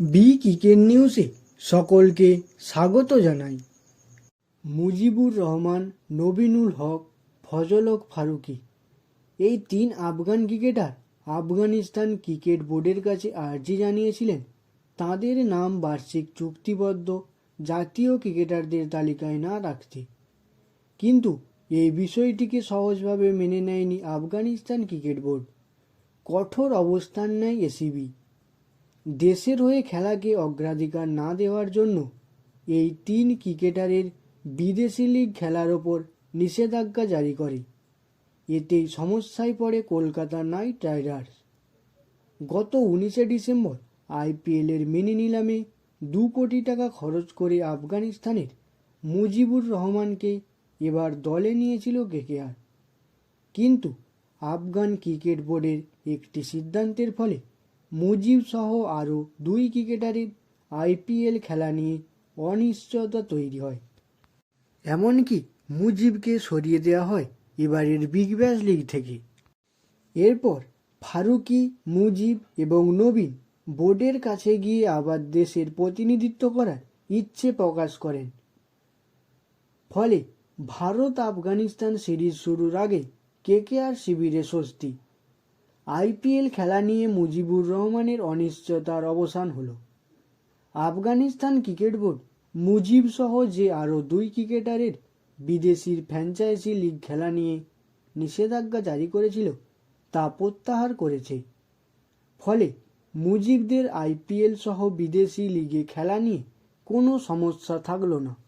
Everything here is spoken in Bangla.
বি ক্রিকেট নিউজে সকলকে স্বাগত জানাই। মুজিবুর রহমান, নবিনুল হক, ফজলক ফারুকি। এই তিন আফগান ক্রিকেটার আফগানিস্তান ক্রিকেট বোর্ডের কাছে আর্জি জানিয়েছিলেন, তাদের নাম বার্ষিক চুক্তিবদ্ধ, জাতীয় ক্রিকেটারদের তালিকায় না রাখতে। কিন্তু এই বিষয়টিকে সহজভাবে মেনে নেয়নি আফগানিস্তান ক্রিকেট বোর্ড। কঠোর অবস্থান নেয় এসিবি। দেশের হয়ে খেলাকে অগ্রাধিকার না দেওয়ার জন্য এই তিন ক্রিকেটারের বিদেশি লিগ খেলার ওপর নিষেধাজ্ঞা জারি করে। এতেই সমস্যায় পড়ে কলকাতা নাইট রাইডার্স। গত উনিশে ডিসেম্বর আইপিএলের মিনি নিলামে দু কোটি টাকা খরচ করে আফগানিস্তানের মুজিবুর রহমানকে এবার দলে নিয়েছিল কেকেআর। কিন্তু আফগান ক্রিকেট বোর্ডের একটি সিদ্ধান্তের ফলে মুজিব সহ আরও দুই ক্রিকেটারের আইপিএল খেলা নিয়ে অনিশ্চয়তা তৈরি হয়। এমনকি মুজিবকে সরিয়ে দেওয়া হয় এবারের বিগ ব্যাশ লিগ থেকে। এরপর ফারুকি, মুজিব এবং নবীন বোর্ডের কাছে গিয়ে আবার দেশের প্রতিনিধিত্ব করার ইচ্ছে প্রকাশ করেন। ফলে ভারত আফগানিস্তান সিরিজ শুরুর আগে কেকেআর শিবিরে স্বস্তি আইপিএল খেলা নিয়ে মুজিবুর রহমানের অনিশ্চয়তার অবসান হলো। আফগানিস্তান ক্রিকেট বোর্ড, মুজিব সহ যে আরও দুই ক্রিকেটারের বিদেশির ফ্র্যাঞ্চাইজি লিগ খেলা নিয়ে নিষেধাজ্ঞা জারি করেছিল, তা প্রত্যাহার করেছে। ফলে মুজিবদের আইপিএল সহ বিদেশি লিগে খেলা নিয়ে কোনো সমস্যা থাকল না।